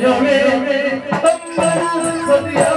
ನ್ಯಾಯವೇ ತಮ್ಮನ ಸತಿಯ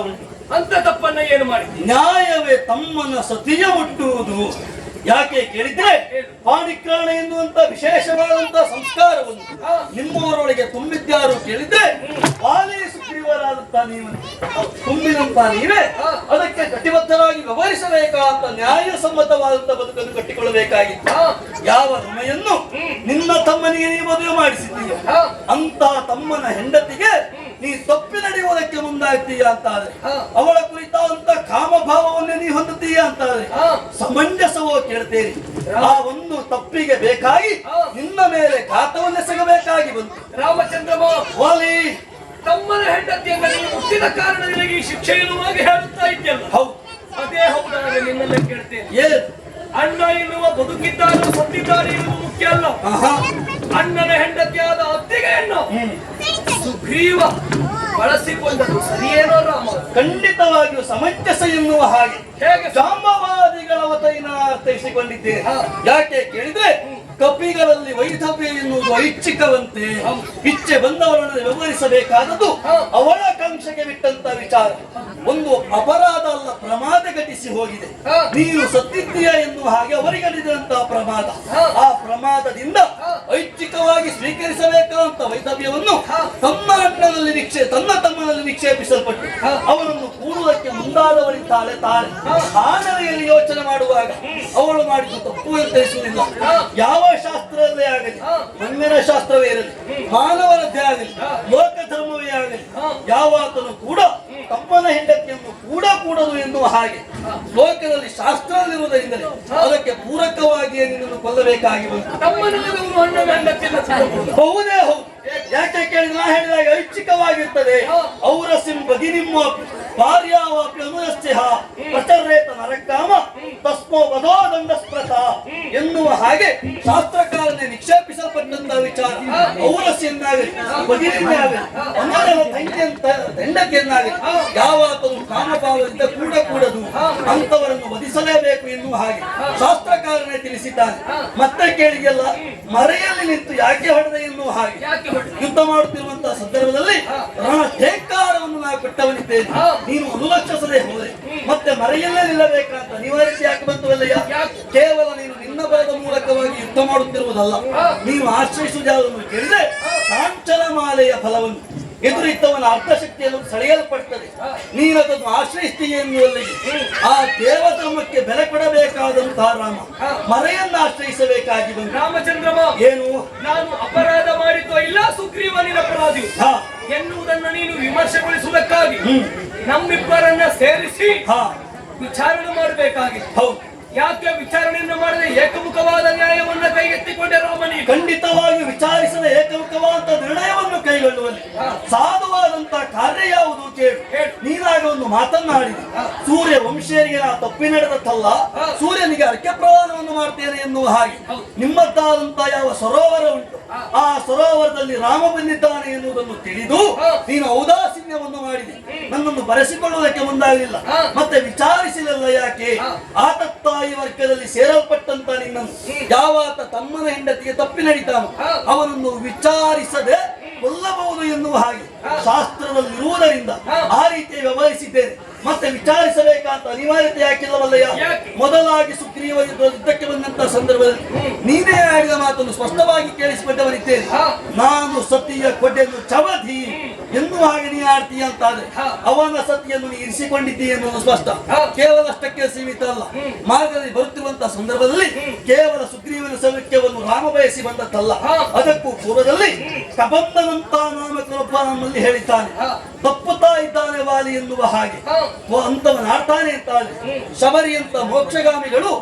ಉಂಟು. ಅಂತ ತಪ್ಪನ್ನ ಏನು ಮಾಡಿ ನ್ಯಾಯವೇ ತಮ್ಮನ ಸತಿಯ ಹುಟ್ಟುವುದು ಯಾಕೆ ಕೇಳಿದ್ರೆ ಪಾಣಿಕ್ರಾಣ ಎನ್ನುವಂತ ವಿಶೇಷವಾದಂತಹ ಸಂಸ್ಕಾರವನ್ನು ನಿಮ್ಮವರೊಳಗೆ ತುಂಬಿದ್ದಾರು ಕೇಳಿದ್ರೆ ವಾಲಿ ನೀವು ತುಂಬಿದಂತ ನೀವೇ. ಅದಕ್ಕೆ ಕಟಿಬದ್ಧರಾಗಿ ವ್ಯವಹರಿಸಬೇಕಾದ ನ್ಯಾಯಸಮ್ಮತವಾದಂತ ಬದುಕನ್ನು ಕಟ್ಟಿಕೊಳ್ಳಬೇಕಾಗಿತ್ತು. ಯಾವ ಋಮೆಯನ್ನು ನಿನ್ನ ತಮ್ಮನಿಗೆ ನೀ ಮದುವೆ ಮಾಡಿಸಿದ್ದೀಯ? ಅಂತ ತಮ್ಮನ ಹೆಂಡತಿಗೆ ನೀ ತಪ್ಪಿ ನಡೆಯುವುದಕ್ಕೆ ಮುಂದಾಗ್ತೀಯ ಅಂತ ಆದ್ರೆ ಅವಳ ಕುರಿತಾದಂತ ಕಾಮಭಾವವನ್ನೇ ನೀ ಹೊಂದುತ್ತೀಯ ಅಂತ ಆದ್ರೆ ಸಮಂಜಸವೋ ಕೇಳ್ತೇನೆ ಆ ಒಂದು ತಪ್ಪಿಗೆ ಬೇಕಾಗಿ ನಿನ್ನ ಮೇಲೆ ಘಾತವನ್ನೆಸಗಬೇಕಾಗಿ ಬಂತು. ರಾಮಚಂದ್ರಮ ವಾಲಿ. ತಮ್ಮನ ಹೆಂಡತಿಯನ್ನು ನೀವು ಹುಟ್ಟಿದ ಕಾರಣ ನಿನಗೆ ಈ ಶಿಕ್ಷೆ ಎನ್ನುವಾಗ ಹೇಳುತ್ತಾ ಇದ್ದಲ್ಲ ಹೌದು. ಅದೇ ಹೌದಾದ್ರೆ ನಿನ್ನೆಲ್ಲ ಕೇಳ್ತೇನೆ. ಅಣ್ಣ ಎನ್ನುವ ಬದುಕಿದ್ದಾರೆ ಸತ್ತಿದ್ದಾರೆ ಎನ್ನುವುದು ಮುಖ್ಯ ಅಲ್ಲ. ಅಣ್ಣನ ಹೆಂಡತಿಯಾದ ಅತ್ತಿಗೆಯನ್ನು ಸುಗ್ರೀವ ಬಳಸಿಕೊಂಡರು. ಸರಿಯೇನೋ ರಾಮ? ಖಂಡಿತವಾಗಿಯೂ ಸಮಂಜಸ ಎನ್ನುವ ಹಾಗೆ ಹೇಗೆ? ಜಾಂಬವಾದಿಗಳ ವತೈನ ಅರ್ಥೈಸಿಕೊಂಡಿದ್ದೇನೆ. ಯಾಕೆ ಕೇಳಿದ್ರೆ ಕಪಿಗಳಲ್ಲಿ ವೈಧವ್ಯ ಎನ್ನುವುದು ಐಚ್ಛಿಕವಂತೆ ಇಚ್ಛೆ ಬಂದವರನ್ನು ವ್ಯವಹರಿಸಬೇಕಾದದ್ದು ಅವಳ ಕಾಂಕ್ಷೆಗೆ ಬಿಟ್ಟಂತ ವಿಚಾರ. ಒಂದು ಅಪರಾಧ ಅಲ್ಲ ಪ್ರಮಾದ ಘಟಿಸಿ ಹೋಗಿದೆ. ನೀನು ಸತ್ತಿದ್ದೀಯ ಎನ್ನುವ ಹಾಗೆ ಅವರಿಗೆ ನಡೆದಂತಹ ಪ್ರಮಾದ. ಆ ಪ್ರಮಾದದಿಂದ ಐಚ್ಛಿಕವಾಗಿ ಸ್ವೀಕರಿಸಬೇಕಾದಂತ ವೈಧವ್ಯವನ್ನು ತಮ್ಮ ಅಣ್ಣನಲ್ಲಿ ನಿಕ್ಷೇ ತನ್ನ ತಮ್ಮನಲ್ಲಿ ನಿಕ್ಷೇಪಿಸಲ್ಪಟ್ಟು ಅವನನ್ನು ಕೂಡುವುದಕ್ಕೆ ಮುಂದಾದವರಿದ್ದಾಳೆ ತಾಳೆ. ಆ ಯೋಚನೆ ಮಾಡುವಾಗ ಅವಳು ಮಾಡಿದ್ದು ತಪ್ಪು ಅಂತ ತಿಳಿಸುವುದಿಲ್ಲ ಯಾವ ಶಾಸ್ತ್ರವೇ ಆಗಲಿ, ಮಣ್ಣಿನ ಶಾಸ್ತ್ರವೇ ಇರಲಿ ಮಾನವರದ್ದೇ ಆಗಲಿ ಲೋಕ ಧರ್ಮವೇ ಆಗಲಿ ಯಾವಾತನು ಕೂಡ ತಮ್ಮನ ಹೆಂಡತಿಯನ್ನು ಕೂಡ ಕೂಡದು ಎನ್ನುವ ಹಾಗೆ ಲೋಕದಲ್ಲಿ ಶಾಸ್ತ್ರದಲ್ಲಿರುವುದರಿಂದಲೇ ಅದಕ್ಕೆ ಪೂರಕವಾಗಿಯೇ ನಿನ್ನನ್ನು ಕೊಲ್ಲಬೇಕಾಗಿ ಬಂತು. ಹೌದೇ ಹೌದು. ಯಾಕೆ ಕೇಳಿ ನಾ ಹೇಳಿದಾಗ ಐಚ್ಛಿಕವಾಗಿರ್ತದೆ. ಅವರ ಸಿಂಬದಿ ನಿಮ್ಮ ನರಕಾಮ ತಸ್ಮೋ ವಧೋದಂಡ ಸ್ಪ್ರತ ಎನ್ನುವ ಹಾಗೆ ಶಾಸ್ತ್ರಕಾರನೆ ನಿಕ್ಷೇಪಿಸಲ್ಪಟ್ಟಂತಹ ವಿಚಾರ. ಔರಸ್ಯನ್ನಾಗಲಿ ಬದಿರಿನಾಗಲಿ ಅಮ್ಮನ ತಂಗಿಯಂತ ಹೆಂಡತಿಯನ್ನಾಗಲಿ ಯಾವಾತನು ಕಾಮಭಾವದಿಂದ ಕೂಡ ಕೂಡದು ಅಂತವರನ್ನು ವಧಿಸಲೇಬೇಕು ಎನ್ನುವ ಹಾಗೆ ಶಾಸ್ತ್ರಕಾರನೇ ತಿಳಿಸಿದ್ದಾನೆ. ಮತ್ತೆ ಕೇಳಿಗೆಲ್ಲ ಮರೆಯಲ್ಲಿ ನಿಂತು ಯಾಕೆ ಹೊಡೆದ ಎನ್ನುವ ಹಾಗೆ. ಯುದ್ಧ ಮಾಡುತ್ತಿರುವಂತಹ ಸಂದರ್ಭದಲ್ಲಿ ರಣ ಠೇಕಾರವನ್ನು ನಾವು ನೀನು ಅನುಲಕ್ಷಿಸದೆ ಹೋದ್ರೆ ಮತ್ತೆ ಮರೆಯಲ್ಲೇ ನಿಲ್ಲಬೇಕಂತ ಅನಿವಾರ್ಯತೆ ಯಾಕೆ ಬಂತು ಅಲ್ಲಯ್ಯ ಕೇವಲ ನೀನು ನಿನ್ನ ಬಲದ ಮೂಲಕವಾಗಿ ಯುದ್ಧ ಮಾಡುತ್ತಿರುವುದಲ್ಲ. ನೀನು ಆಶ್ರಯಿಸುವುದು ಯಾವುದನ್ನು ಕೇಳಿದ್ರೆ ಕಾಂಚನ ಮಾಲೆಯ ಫಲವನ್ನು. ಎದುರಿದ್ದವನ ಅರ್ಥಶಕ್ತಿಯನ್ನು ಸೆಳೆಯಲ್ಪಡ್ತದೆ. ನೀನು ಅದನ್ನು ಆಶ್ರಯಿಸ್ತೀಯ ಎನ್ನುವಲ್ಲಿಗೆ ಆ ದೇವಧರ್ಮಕ್ಕೆ ಬೆಲೆ ಕೊಡಬೇಕಾದಂತಹ ರಾಮ. ಮರೆಯನ್ನು ಆಶ್ರಯಿಸಬೇಕಾಗಿ ಬಂದ ರಾಮಚಂದ್ರಮ ಏನು? ನಾನು ಅಪರಾಧ ಮಾಡಿದ್ದು ಇಲ್ಲ ಸುಗ್ರೀವನಿನ ಅಪರಾಧಿ ಎನ್ನುವುದನ್ನು ನೀನು ವಿಮರ್ಶೆಗೊಳಿಸುವುದಕ್ಕಾಗಿ ನಮ್ಮಿಬ್ಬರನ್ನ ಸೇರಿಸಿ ಹಾ. ವಿಚಾರಣೆ ಮಾಡಬೇಕಾಗಿ ಹೌದು. ಯಾಕೆ ವಿಚಾರಣೆಯನ್ನು ಮಾಡದೆ ಏಕಮುಖವಾದ ನ್ಯಾಯವನ್ನು ಕೈಗೆತ್ತಿಕೊಂಡೆ ರೋಮನಿ ಖಂಡಿತವಾಗಿ ವಿಚಾರಿಸದ ಏಕಮುಖವಾದ ನಿರ್ಣಯವನ್ನು ಕೈಗೊಳ್ಳುವಲ್ಲಿ ಸಾಧುವಾದಂತ ಕಾರ್ಯ ಯಾವುದು ಕೇಳು. ನೀನಾಗ ಒಂದು ಮಾತನ್ನಾಡಿ. ಸೂರ್ಯ ವಂಶೀಯರಿಗೆ ನಾ ತಪ್ಪಿ ನಡೆದತ್ತಲ್ಲ ಸೂರ್ಯನಿಗೆ ಅರ್ಕ್ಯ ಪ್ರವಾದವನ್ನು ಮಾಡ್ತೇನೆ ಎನ್ನುವ ಹಾಗೆ. ನಿಮ್ಮದ್ದಾದಂತ ಯಾವ ಸರೋವರ ಉಂಟು? ಆ ಸರೋವರದಲ್ಲಿ ರಾಮ ಬಂದಿದ್ದಾನೆ ಎನ್ನುವುದನ್ನು ತಿಳಿದು ನೀನು ಔದಾಸೀನ್ಯವನ್ನು ಮಾಡಿದೆ. ನನ್ನನ್ನು ಬರೆಸಿಕೊಳ್ಳುವುದಕ್ಕೆ ಮುಂದಾಗಲಿಲ್ಲ. ಮತ್ತೆ ವಿಚಾರಿಸಲಿಲ್ಲ ಯಾಕೆ? ಆತತ್ತಾಯಿ ವರ್ಗದಲ್ಲಿ ಸೇರಲ್ಪಟ್ಟಂತ ನಿನ್ನನ್ನು ಯಾವಾತ ತಮ್ಮನ ಹೆಂಡತಿಗೆ ತಪ್ಪಿ ನಡೀತಾನೋ ಅವನನ್ನು ವಿಚಾರಿಸದೆ ಕೊಲ್ಲಬಹುದು ಎನ್ನುವ ಹಾಗೆ ಶಾಸ್ತ್ರದಲ್ಲಿರುವುದರಿಂದ ಆ ರೀತಿ ವ್ಯವಹರಿಸಿದ್ದೇನೆ. ಮತ್ತೆ ವಿಚಾರಿಸಬೇಕಂತ ಅನಿವಾರ್ಯತೆ ಯಾಕಿಲ್ಲವಲ್ಲಯ್ಯ? ಯಾಕೆ? ಮೊದಲಾಗಿ ಸುಗ್ರೀವ ಯುದ್ಧ- ಯುದ್ಧಕ್ಕೆ ಬಂದಂತ ಸಂದರ್ಭದಲ್ಲಿ ನೀನೇ ಆಡಿದ ಮಾತನ್ನು ಸ್ಪಷ್ಟವಾಗಿ ಕೇಳಿಸಿಕೊಂಡವರಿದ್ದೇನೆ ನಾನು ಸತಿಯ ಕೊಡೆಯನ್ನು ಚವಧಿ ಎಂದು ಹಾಗೆ ನೀ ಆಡ್ತೀಯ ಅಂತಾದ್ರೆ ಅವನ ಸತಿಯನ್ನು ನೀ ಇರಿಸಿಕೊಂಡಿದ್ದೀಯ ಎನ್ನುವುದು ಸ್ಪಷ್ಟ. ಕೇವಲ ಅಷ್ಟಕ್ಕೆ ಸೀಮಿತ ಅಲ್ಲ. ಮಾರ್ಗದಲ್ಲಿ ಬರುತ್ತಿರುವಂತಹ ಸಂದರ್ಭದಲ್ಲಿ ಕೇವಲ ಸುಗ್ರೀವನ ಸೌಖ್ಯವನ್ನು ರಾಮ ಬಯಸಿ ಬಂದದ್ದಲ್ಲ. ಅದಕ್ಕೂ ಪೂರ್ವದಲ್ಲಿ ಕಬಂದನಂತ ನಾಮಕನೊಬ್ಬ ನಮ್ಮಲ್ಲಿ ಹೇಳಿದ್ದಾನೆ. ತಪ್ಪುತ್ತಾ ಇದ್ದಾನೆ ವಾಲಿ ಎನ್ನುವ ಹಾಗೆ. ಓ ಅಂತವನಾಡ್ತಾನೆ ಅಂತಾನೆ. ಶಬರಿ ಅಂತ ಮೋಕ್ಷಗಾಮಿಗಳು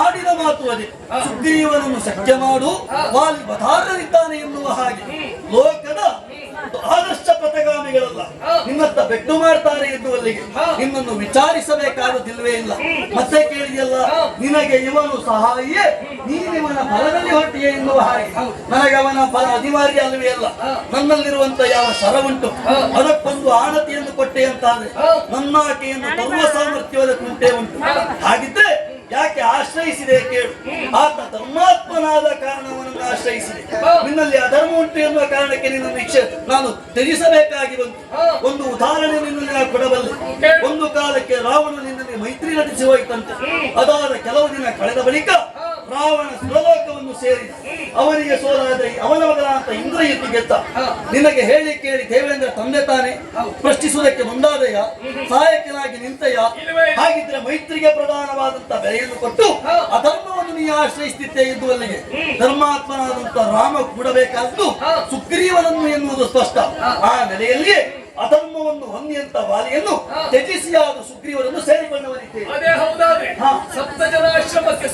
ಆಡಿದ ಮಾತು ಅದೇ. ಸುಗ್ರೀವನನ್ನು ಸತ್ಯ ಮಾಡು ವಾಲಿ ವಧಾರನಿದ್ದಾನೆ ಎನ್ನುವ ಹಾಗೆ. ಲೋಕದ ಆದರ್ಶ ಪಥಗಾಮಿಗಳಲ್ಲ. ನಿನ್ನತ್ತ ಬೆಟ್ಟು ಮಾಡ್ತಾರೆ ಎನ್ನುವಲ್ಲಿಗೆ ನಿನ್ನನ್ನು ವಿಚಾರಿಸಬೇಕಾದದಿಲ್ವೇ ಇಲ್ಲ. ಮತ್ತೆ ಕೇಳಿದೆಯಲ್ಲ ನಿನಗೆ ಇವನು ಸಹಾಯಿಯೇ? ನೀನಿವನ ಫಲದಲ್ಲಿ ಹೊಟ್ಟಿಗೆ ಎನ್ನುವ ಹಾಗೆ. ನನಗೆ ಅವನ ಫಲ ಅನಿವಾರ್ಯ ಅಲ್ಲವೇ ಅಲ್ಲ. ನನ್ನಲ್ಲಿರುವಂತ ಯಾವ ಸರ ಉಂಟು ಅದಕ್ಕೊಂದು ಆಣತಿಯನ್ನು ಕೊಟ್ಟೆ ಅಂತಾದ್ರೆ ನನ್ನಾಕೆಯನ್ನು ತರುವ ಸಾಮರ್ಥ್ಯ ಅದಕ್ಕುಂಟೆ ಉಂಟು. ಹಾಗಿದ್ರೆ ಯಾಕೆ ಆಶ್ರಯಿಸಿದೆ ಕೇಳು. ಆತ ಧರ್ಮಾತ್ಮನಾದ ಕಾರಣವನ್ನು ಆಶ್ರಯಿಸಿದೆ. ನಿನ್ನಲ್ಲಿ ಅಧರ್ಮ ಉಂಟು ಎನ್ನುವ ಕಾರಣಕ್ಕೆ ನಿನ್ನ ನಿಕ್ಷ ನಾನು ತ್ಯಜಿಸಬೇಕಾಗಿ ಬಂತು. ಒಂದು ಉದಾಹರಣೆ ನಿನ್ನಲ್ಲಿ ನಾನು ಕೊಡಬಲ್ಲೆ. ಒಂದು ಕಾಲಕ್ಕೆ ರಾವಣ ನಿನ್ನಲ್ಲಿ ಮೈತ್ರಿ ನಟಿಸಿ ಹೋಯ್ತಂತೆ. ಅದಾದ ಕೆಲವು ದಿನ ಕಳೆದ ಬಳಿಕ ರಾವಣ ಸುರಲೋಕವನ್ನು ಸೇರಿ ಅವನಿಗೆ ಸೋಲಾದ ಅವನ ಮಗನ ಅಂತ ಇಂದ್ರಯಿತು ಗೆದ್ದ. ನಿನಗೆ ಹೇಳಿ ಕೇಳಿ ದೇವೇಂದ್ರ ತಂದೆ ತಾನೆ. ಪ್ರಶ್ನಿಸುವುದಕ್ಕೆ ಮುಂದಾದಯ ಸಹಾಯಕನಾಗಿ ನಿಂತಯ್ಯ. ಹಾಗಿದ್ರೆ ಮೈತ್ರಿಗೆ ಪ್ರಧಾನವಾದಂತ ಬೆಲೆಯನ್ನು ಕೊಟ್ಟು ಅಧರ್ಮವನ್ನು ನೀ ಆಶ್ರಯಿಸುತ್ತಿದ್ದೆ ಅಲ್ಲಿಗೆ. ಧರ್ಮಾತ್ಮನಾದಂತ ರಾಮ ಕೂಡಬೇಕಾದ್ದು ಸುಗ್ರೀವನನ್ನು ಎನ್ನುವುದು ಸ್ಪಷ್ಟ. ಆ ನೆಲೆಯಲ್ಲಿಯೇ ಅಧರ್ಮವನ್ನು ಹೊಂದಿಯಂತ ವಾಲಿಯನ್ನು ತ್ಯಜಿಸಿಯಾದ ಸುಗ್ರೀವನನ್ನು ಸುಗ್ರೀವರನ್ನು ಅದೇ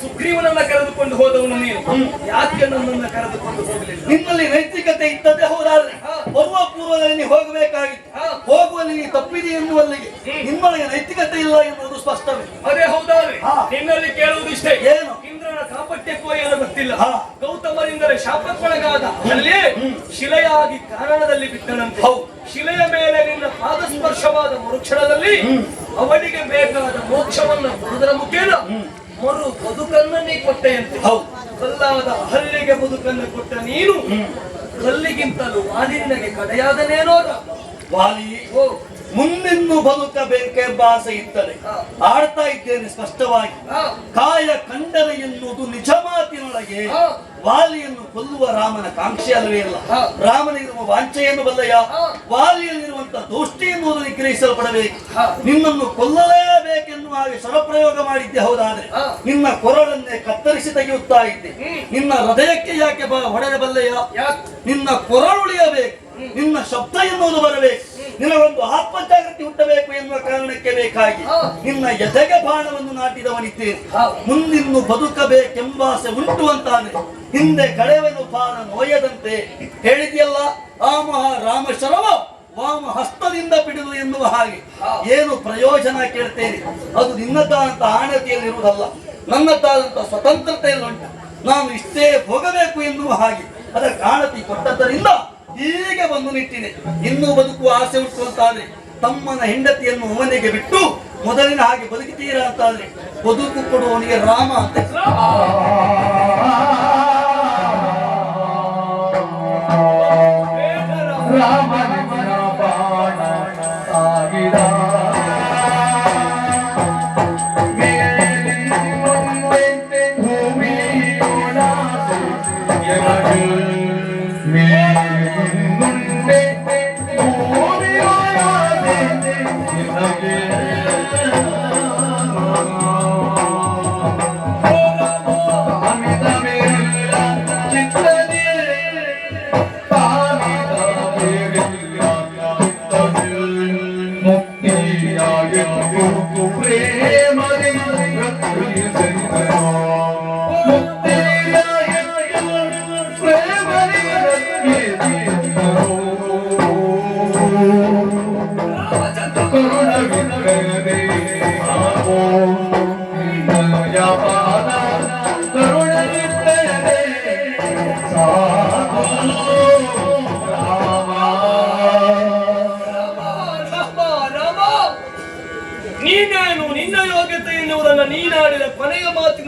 ಸುಗ್ರೀವನನ್ನ ಕರೆದುಕೊಂಡು ಹೋದವನು ನೀನು. ಯಾಕೆ ನನ್ನನ್ನ ಕರೆದುಕೊಂಡು ಹೋಗಲಿಲ್ಲ? ನಿನ್ನಲ್ಲಿ ನೈತಿಕತೆ ಇದ್ದದೆ ಹೋದಾದ್ರೆ. ಬರುವ ಪೂರ್ವದಲ್ಲಿ ನೀ ಹೋಗಬೇಕಾಗಿತ್ತು. ಹೋಗುವಲ್ಲಿ ನೀ ತಪ್ಪಿದೆ ಎನ್ನುವಲ್ಲಿಗೆ. ನಿಮ್ಮೊಳಗೆ ನೈತಿಕತೆ ಇಲ್ಲ ಎನ್ನುವುದು ಸ್ಪಷ್ಟವೇ. ಅದೇ ಹೌದಾದ್ರೆ. ನಿನ್ನಲ್ಲಿ ಕೇಳುವುದು ಇಷ್ಟೇ. ಏನು? ಇಂದ್ರನ ಕಾಪಟ್ಯಕ್ಕೋ ಏನೋ ಗೊತ್ತಿಲ್ಲ. ಗೌತಮರಿಂದರೆ ಗೌತಮರಿಂದಲೇ ಶಾಪಕ್ಕೊಳಗಾದ ಅಲ್ಲಿ ಶಿಲೆಯಾಗಿ ಕಾರಣದಲ್ಲಿ ಬಿದ್ದನಂತೆ. ಹೌದು. ಶಿಲೆಯ ಮೇಲೆ ನಿನ್ನ ಪಾದಸ್ಪರ್ಶವಾದ ಮರುಕ್ಷಣದಲ್ಲಿ ಅವನಿಗೆ ಬೇಕಾದ ಮೋಕ್ಷವನ್ನು ಕೊಡುವುದರ ಮುಖೇನ ಮರು ನೀ ಕೊಟ್ಟೆಯಂತೆ ಹೌದು. ಕಲ್ಲಾದ ಹಲ್ಲಿಗೆ ಬದುಕನ್ನು ಕೊಟ್ಟ ನೀನು. ಕಲ್ಲಿಗಿಂತಲೂ ವಾಲಿ ನಿನಗೆ ಕಡೆಯಾದನೇನೋ ವಾಲಿ. ಓ. ಮುಂದಿನ್ನು ಬದುಕಬೇಕೆಂಬ ಆಸೆ ಇದ್ದರೆ ಆಡ್ತಾ ಇದ್ದೇನೆ ಸ್ಪಷ್ಟವಾಗಿ. ಕಾಯ ಕಂಡರೆ ಎನ್ನುವುದು ನಿಜ ಮಾತಿನೊಳಗೆ ವಾಲಿಯನ್ನು ಕೊಲ್ಲುವ ರಾಮನ ಕಾಂಕ್ಷೆ ಅಲ್ಲವೇ ಇಲ್ಲ. ರಾಮನಿರುವ ವಾಂಛೆಯನ್ನು ಬಲ್ಲಯ್ಯ. ವಾಲಿಯಲ್ಲಿರುವಂತಹ ವಾಲಿಯಲ್ಲಿರುವಂತ ದೋಷ್ಟಿ ಎನ್ನುವುದು ನಿಗ್ರಹಿಸಲ್ಪಡಬೇಕು. ನಿನ್ನನ್ನು ಕೊಲ್ಲಲೇಬೇಕೆನ್ನುವ ಹಾಗೆ ಸ್ವರಪ್ರಯೋಗ ಮಾಡಿದ್ದೆ ಹೌದಾದ್ರೆ. ನಿನ್ನ ಕೊರಳನ್ನೇ ಕತ್ತರಿಸಿ ತೆಗೆಯುತ್ತಾ ಇದ್ದೆ. ನಿನ್ನ ಹೃದಯಕ್ಕೆ ಯಾಕೆ ಬ ಹೊಡೆಯಬಲ್ಲೆಯ ನಿನ್ನ ಕೊರಳುಳಿಯಬೇಕು ನಿನ್ನ ಶಬ್ದ ಎನ್ನುವುದು ಬರಬೇಕು. ನಿನಗೊಂದು ಆತ್ಮಜಾಗೃತಿ ಹುಟ್ಟಬೇಕು ಎನ್ನುವ ಕಾರಣಕ್ಕೆ ಬೇಕಾಗಿ ನಿನ್ನ ಎದೆಗೆ ಬಾಣವನ್ನು ನಾಟಿದವನಿದ್ದೇನೆ. ಮುಂದಿನ್ನು ಬದುಕಬೇಕೆಂಬಾಸೆ ಉಂಟು ಅಂತಾನೆ ಹಿಂದೆ ಕಳೆವನು ಬಾಣ ನೋಯದಂತೆ ಹೇಳಿದೆಯಲ್ಲ ಆ ಮಹಾ ರಾಮ ಶರವ ವಾಮ ಹಸ್ತದಿಂದ ಬಿಡುದು ಎನ್ನುವ ಹಾಗೆ. ಏನು ಪ್ರಯೋಜನ ಕೇಳ್ತೇನೆ? ಅದು ನಿನ್ನದಾದಂತ ಆಣತಿಯಲ್ಲಿರುವುದಲ್ಲ ಸ್ವತಂತ್ರತೆಯಲ್ಲಿ ಸ್ವತಂತ್ರತೆಯಲ್ಲುಂಟು. ನಾನು ಇಷ್ಟೇ ಹೋಗಬೇಕು ಎನ್ನುವ ಹಾಗೆ. ಅದಕ್ಕೆ ಆಣತಿ ಕೊಟ್ಟದ್ದರಿಂದ ಹೀಗೆ ಬಂದು ನಿಟ್ಟಿದೆ ಇನ್ನೂ ಬದುಕುವ ಆಸೆ ಉಂಟು ಅಂತಾದ್ರೆ, ತಮ್ಮನ ಹೆಂಡತಿಯನ್ನು ಮನೆಗೆ ಬಿಟ್ಟು ಮೊದಲಿನ ಹಾಗೆ ಬದುಕಿತೀರಾ ಅಂತಾದ್ರೆ, ಬದುಕು ಕೊಡುವವನಿಗೆ ರಾಮ ಅಂತ.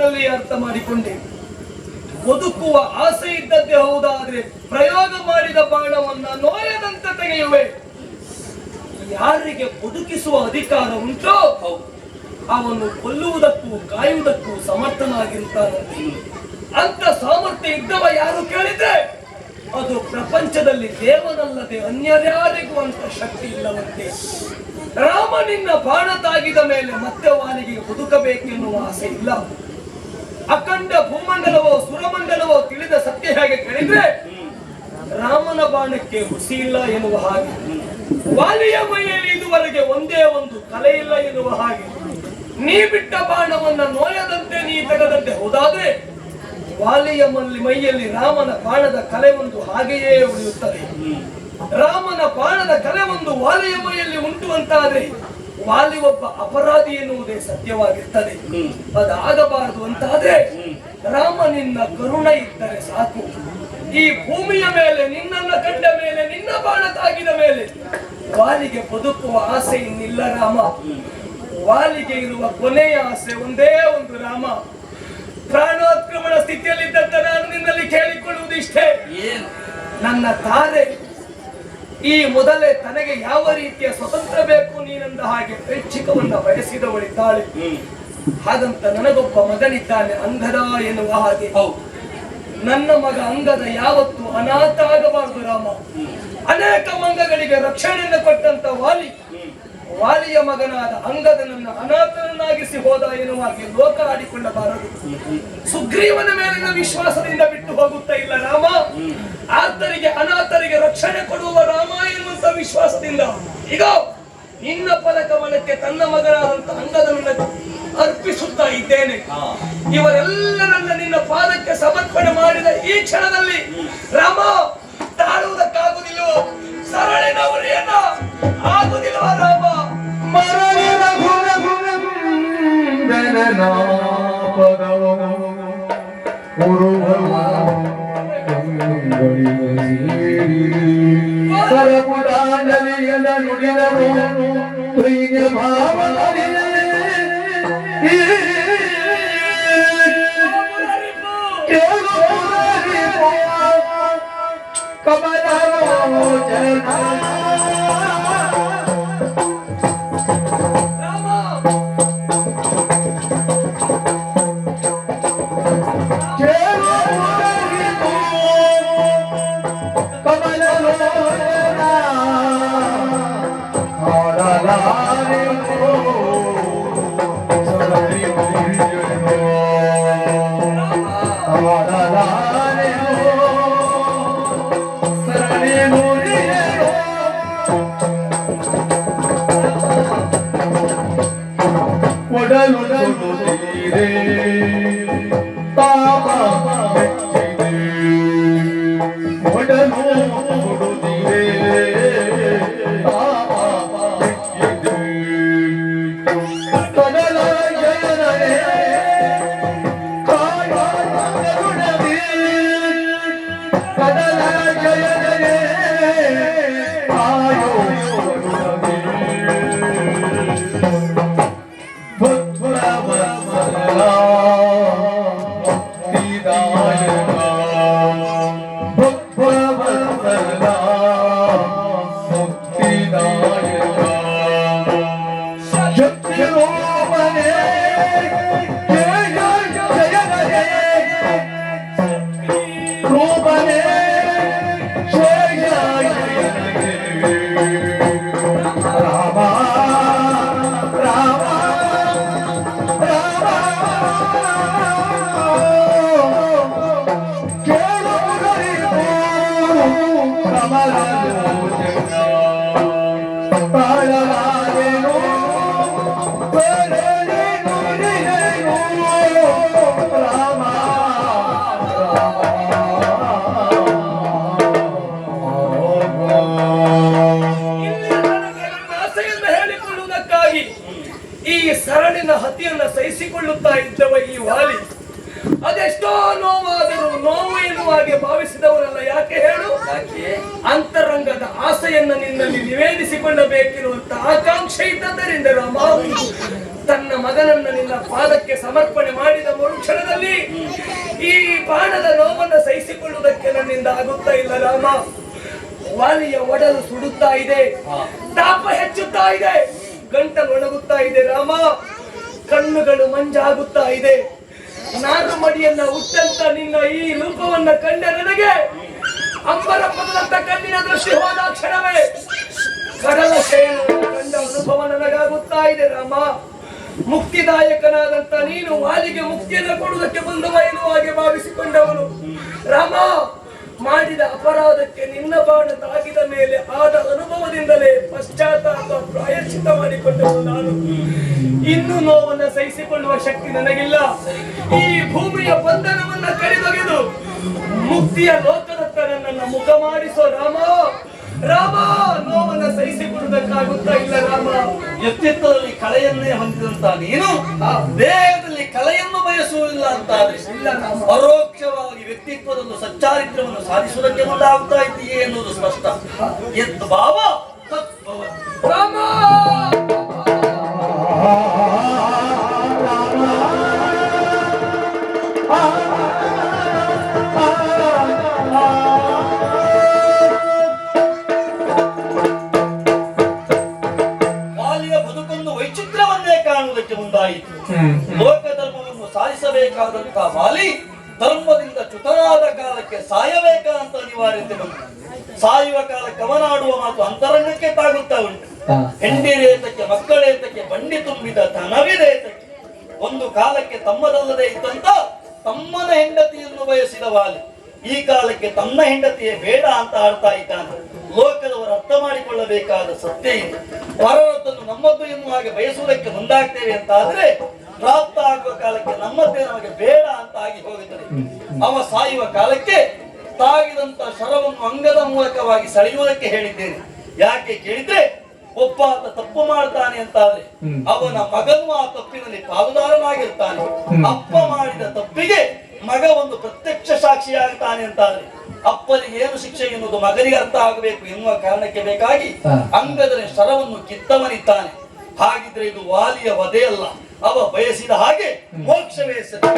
ಮಾತಿನಲ್ಲಿ ಅರ್ಥ ಮಾಡಿಕೊಂಡೆ. ಬದುಕುವ ಆಸೆ ಇದ್ದದ್ದೇ ಹೌದಾದ್ರೆ ಪ್ರಯೋಗ ಮಾಡಿದ ಬಾಣವನ್ನ ನೋಯದಂತೆ ತೆಗೆಯುವೆ. ಯಾರಿಗೆ ಬದುಕಿಸುವ ಅಧಿಕಾರ ಉಂಟೋ, ಅವನು ಕೊಲ್ಲುವುದಕ್ಕೂ ಕಾಯುವುದಕ್ಕೂ ಸಮರ್ಥನಾಗಿರುತ್ತಾನಂತೆ ಅಂತ ಸಾಮರ್ಥ್ಯ ಇದ್ದವ ಯಾರು ಕೇಳಿದ್ರೆ? ಅದು ಪ್ರಪಂಚದಲ್ಲಿ ದೇವನಲ್ಲದೆ ಅನ್ಯರ್ಯಾರಿಗೂ ಅಂತ ಶಕ್ತಿ ಇಲ್ಲವಂತೆ. ರಾಮ ನಿನ್ನ ಬಾಣ ತಾಗಿದ ಮೇಲೆ ಮತ್ತೆ ವಾನಿಗೆ ಬದುಕಬೇಕೆನ್ನುವ ಆಸೆ ಇಲ್ಲ. ಅಖಂಡ ಭೂಮಂಡಲವೋ, ಸುರಮಂಡಲವೋ ತಿಳಿದ ಸತ್ಯ ಹೇಗೆ ಕೇಳಿದ್ರೆ, ರಾಮನ ಬಾಣಕ್ಕೆ ಹುಸಿ ಇಲ್ಲ ಎನ್ನುವ ಹಾಗೆ. ವಾಲಿಯ ಮೈಯಲ್ಲಿ ಇದುವರೆಗೆ ಒಂದೇ ಒಂದು ಕಲೆ ಇಲ್ಲ ಎನ್ನುವ ಹಾಗೆ. ನೀ ಬಿಟ್ಟ ಬಾಣವನ್ನ ನೋಯದಂತೆ ನೀ ತಗದಂತೆ ಹೋದಾದ್ರೆ, ವಾಲಿಯ ಮೈಯಲ್ಲಿ ರಾಮನ ಬಾಣದ ಕಲೆ ಒಂದು ಹಾಗೆಯೇ ಉಳಿಯುತ್ತದೆ. ರಾಮನ ಬಾಣದ ಕಲೆ ಒಂದು ವಾಲಿಯ ಮೈಯಲ್ಲಿ ಉಂಟು ಅಂತಾದ್ರೆ ವಾಲಿ ಒಬ್ಬ ಅಪರಾಧಿ ಎನ್ನುವುದೇ ಸತ್ಯವಾಗಿರ್ತದೆ. ಅದಾಗಬಾರದು ಅಂತಾದ್ರೆ ರಾಮ ನಿನ್ನ ಕರುಣ ಇದ್ದರೆ ಸಾಕು. ಈ ಭೂಮಿಯ ಮೇಲೆ ನಿನ್ನನ್ನ ಕಂಡ ಮೇಲೆ ನಿನ್ನ ಬಾಣ ತಾಗಿದ ಮೇಲೆ ವಾಲಿಗೆ ಬದುಕುವ ಆಸೆ ಇನ್ನಿಲ್ಲ ರಾಮ. ವಾಲಿಗೆ ಇರುವ ಕೊನೆಯ ಆಸೆ ಒಂದೇ ಒಂದು ರಾಮ. ಪ್ರಾಣೋತ್ಕ್ರಮಣ ಸ್ಥಿತಿಯಲ್ಲಿದ್ದಂತ ನಾನು ನಿನ್ನಲ್ಲಿ ಕೇಳಿಕೊಳ್ಳುವುದು ಇಷ್ಟೇ ನನ್ನ ತಾರೆ ಈ ಮೊದಲೇ ತನಗೆ ಯಾವ ರೀತಿಯ ಸ್ವತಂತ್ರ ಬೇಕು ನೀನಂದ ಹಾಗೆ ಪ್ರೇಕ್ಷಕವನ್ನ ಬಯಸಿದವಳಿದ್ದಾಳೆ. ಹಾಗಂತ ನನಗೊಬ್ಬ ಮಗನಿದ್ದಾನೆ ಅಂಗದ ಎನ್ನುವ ಹಾಗೆ. ಹೌದು. ನನ್ನ ಮಗ ಅಂಗದ ಯಾವತ್ತು ಅನಾಥ ಆಗಬಾರದು ರಾಮ. ಅನೇಕ ಮಂಗಗಳಿಗೆ ರಕ್ಷಣೆಯನ್ನು ಕೊಟ್ಟಂತ ವಾಲಿ. ವಾಲಿಯ ಮಗನಾದ ಅಂಗದನನ್ನು ಅನಾಥನನ್ನಾಗಿಸಿ ಹೋದ ಎನ್ನುವ ಹಾಗೆ ಲೋಕ ಆಡಿಕೊಳ್ಳಬಾರದು. ಸುಗ್ರೀವನ ಮೇಲಿನ ವಿಶ್ವಾಸದಿಂದ ಬಿಟ್ಟು ಹೋಗುತ್ತಾ ಇಲ್ಲ ರಾಮ. ಆರ್ತರಿಗೆ ಅನಾಥರಿಗೆ ರಕ್ಷಣೆ ಕೊಡುವ ರಾಮ ಎನ್ನುವಂತ ವಿಶ್ವಾಸದಿಂದ. ಈಗ ನಿನ್ನ ಪದಕವನಕ್ಕೆ ತನ್ನ ಮಗನಾದಂತ ಅಂಗದನನ್ನು ಅರ್ಪಿಸುತ್ತಾ ಇದ್ದೇನೆ. ಇವರೆಲ್ಲರನ್ನ ನಿನ್ನ ಪಾದಕ್ಕೆ ಸಮರ್ಪಣೆ ಮಾಡಿದ ಈ ಕ್ಷಣದಲ್ಲಿ ರಾಮ ತಾಳುವುದಕ್ಕಾಗುವುದಿಲ್ಲವೋ ಸರಳಿನ ಉರಿಯನ್ನ ಆಗುವುದಿಲ್ಲವ ರಾಮ? பகவம் உருவமாம் சரகுடாண்டலியல நுடிலவோ பிரிய பாவனிலே கமலவோ ஜனா ಅದೆಷ್ಟೋ ನೋವಾದರೂ ನೋವು ಎನ್ನುವ ಹಾಗೆ ಭಾವಿಸಿದವರಲ್ಲ ಯಾಕೆ ಹೇಳು? ಅಂತರಂಗದ ಆಸೆಯನ್ನು ನಿನ್ನಲ್ಲಿ ನಿವೇದಿಸಿಕೊಳ್ಳಬೇಕಿರುವಂತ ಆಕಾಂಕ್ಷೆ ಇದ್ದದ್ದರಿಂದ ರಾಮ ತನ್ನ ಮಗನನ್ನ ನಿನ್ನ ಪಾದಕ್ಕೆ ಸಮರ್ಪಣೆ ಮಾಡಿದ ಮರುಕ್ಷಣದಲ್ಲಿ ಈ ಬಾಣದ ನೋವನ್ನು ಸಹಿಸಿಕೊಳ್ಳುವುದಕ್ಕೆ ನನ್ನಿಂದ ಆಗುತ್ತಾ ಇಲ್ಲ ರಾಮ. ವಾಲಿಯ ಒಡಲು ಸುಡುತ್ತಾ ಇದೆ ತಾಪ ಹೆಚ್ಚುತ್ತಾ ಇದೆ ಗಂಟಲು ಒಣಗುತ್ತಾ ಇದೆ ರಾಮ. ಕಣ್ಣುಗಳು ಮಂಜಾಗುತ್ತಾ ಇದೆ. ನಾರು ಮಡಿಯನ್ನ ಹುಟ್ಟಂತ ನಿನ್ನ ಈ ರೂಪವನ್ನ ಕಂಡ ನನಗೆ ಅಂಬರ ಪದದಂತ ಕಣ್ಣಿನ ದೃಷ್ಟಿ ಹೋದ ಕ್ಷಣವೇ ಕಡಲ ಕಂಡ ಅನುಭವ ನನಗಾಗುತ್ತಾ ಇದೆ ರಾಮ. ಮುಕ್ತಿದಾಯಕನಾದಂತ ನೀನು ವಾಲಿಗೆ ಮುಕ್ತಿಯನ್ನು ಕೊಡುವುದಕ್ಕೆ ಬಂದವ ಎನ್ನುವ ಹಾಗೆ ಭಾವಿಸಿಕೊಂಡವನು. ರಾಮ, ಮಾಡಿದ ಅಪರಾಧಕ್ಕೆ ನಿನ್ನ ಬಾಣ ತಾಗಿದ ಮೇಲೆ ಆದ ಅನುಭವದಿಂದಲೇ ಪಶ್ಚಾತ್ತಾಪ ಪ್ರಾಯಶ್ಚಿತ ಮಾಡಿಕೊಂಡವನು ನಾನು. ಇನ್ನು ನೋವನ್ನು ಸಹಿಸಿಕೊಳ್ಳುವ ಶಕ್ತಿ ನನಗಿಲ್ಲ. ಈ ಭೂಮಿಯ ಬಂಧನವನ್ನ ಕಡಿದೊಗೆದು ಮುಕ್ತಿಯ ಲೋಕದತ್ತ ನನ್ನನ್ನು ಮುಖ ಮಾಡಿಸೋ ರಾಮ. ರಾಮ, ನೋವನ್ನ ಸಹಿಸಿಕೊಳ್ಳುವುದಕ್ಕಾಗುತ್ತಾ ಇಲ್ಲ ರಾಮ. ವ್ಯಕ್ತಿತ್ವದಲ್ಲಿ ಕಲೆಯನ್ನೇ ಹೊಂದಿದಂತ ನೀನು ದೇಹದಲ್ಲಿ ಕಲೆಯನ್ನು ಬಯಸುವುದಿಲ್ಲ ರಾಮ. ಪರೋಕ್ಷವಾಗಿ ವ್ಯಕ್ತಿತ್ವದಲ್ಲೂ ಸಚ್ಚಾರಿತ್ರವನ್ನು ಸಾಧಿಸುವುದಕ್ಕೆ ಮುಂದಾಗ್ತಾ ಇದೆಯೇ ಎನ್ನುವುದು ಸ್ಪಷ್ಟ. ಎತ್ ಭಾವ ರಾಮ! ಕಾಣುವುದಕ್ಕೆ ಮುಂದಾಯಿತು ಲೋಕ ಧರ್ಮವನ್ನು ಸಾಧಿಸಬೇಕಾದಂತಹ ಮಾಲಿ ಧರ್ಮದಿಂದ ಚುತನಾದ ಕಾಲಕ್ಕೆ ಸಾಯಬೇಕಾದಂತ ಅನಿವಾರ್ಯತೆ ಬಂತು. ಸಾಯುವ ಕಾಲ ಅವನಾಡುವ ಮಾತು ಅಂತರಂಗಕ್ಕೆ ತಾಗುತ್ತಾ ಉಂಟು. ಹೆಂಡಿರೇತಕ್ಕೆ ಮಕ್ಕಳೇತಕ್ಕೆ ಬಂಡಿ ತುಂಬಿದ ಧನವಿರೇತಕ್ಕೆ. ಒಂದು ಕಾಲಕ್ಕೆ ತಮ್ಮದಲ್ಲದೆ ಇದ್ದಂತ ತಮ್ಮನ ಹೆಂಡತಿಯನ್ನು ಬಯಸಿದ ವಾಲಿ. ಈ ಕಾಲಕ್ಕೆ ತನ್ನ ಹೆಂಡತಿಯೇ ಬೇಡ ಅಂತ ಆಡ್ತಾ ಇದ್ದಾನೆ ಲೋಕದವರು ಅರ್ಥ ಮಾಡಿಕೊಳ್ಳಬೇಕಾದ ಸತ್ಯ ಇದೆ. ಪರರದ್ದನ್ನು ನಮ್ಮದ್ದು ಎನ್ನುವ ಹಾಗೆ ಬಯಸುವುದಕ್ಕೆ ಮುಂದಾಗ್ತೇವೆ ಅಂತ ಆದ್ರೆ ಪ್ರಾಪ್ತ ಆಗುವ ಕಾಲಕ್ಕೆ ನಮ್ಮದ್ದೇ ನಮಗೆ ಬೇಡ ಅಂತ ಆಗಿ ಹೋಗುತ್ತದೆ. ಅವ ಸಾಯುವ ಕಾಲಕ್ಕೆ ತಾಗಿದಂತ ಶರವನ್ನು ಅಂಗದ ಮೂಲಕವಾಗಿ ಸೆಳೆಯುವುದಕ್ಕೆ ಹೇಳಿದ್ದೇನೆ. ಯಾಕೆ ಕೇಳಿದ್ರೆ ಒಬ್ಬ ಆತ ತಪ್ಪು ಮಾಡ್ತಾನೆ ಅಂತಾದ್ರೆ ಅವನ ಮಗನು ಆ ತಪ್ಪಿನಲ್ಲಿ ಪಾಲುದಾರನಾಗಿರ್ತಾನೆ. ಅಪ್ಪ ಮಾಡಿದ ತಪ್ಪಿಗೆ ಮಗ ಒಂದು ಪ್ರತ್ಯಕ್ಷ ಸಾಕ್ಷಿಯಾಗ್ತಾನೆ ಅಂತಾದ್ರೆ ಅಪ್ಪನಿಗೆ ಏನು ಶಿಕ್ಷೆ ಎನ್ನುವುದು ಮಗನಿಗೆ ಅರ್ಥ ಆಗಬೇಕು ಎನ್ನುವ ಕಾರಣಕ್ಕೆ ಬೇಕಾಗಿ ಅಂಗದರ ಶರವನ್ನು ಕಿತ್ತವನಿದ್ದಾನೆ. ಹಾಗಿದ್ರೆ ಇದು ವಾಲಿಯ ವಧೆಯಲ್ಲ ಅವ ಬಯಸಿದ ಹಾಗೆ ಮೋಕ್ಷವೇ ಸರಿ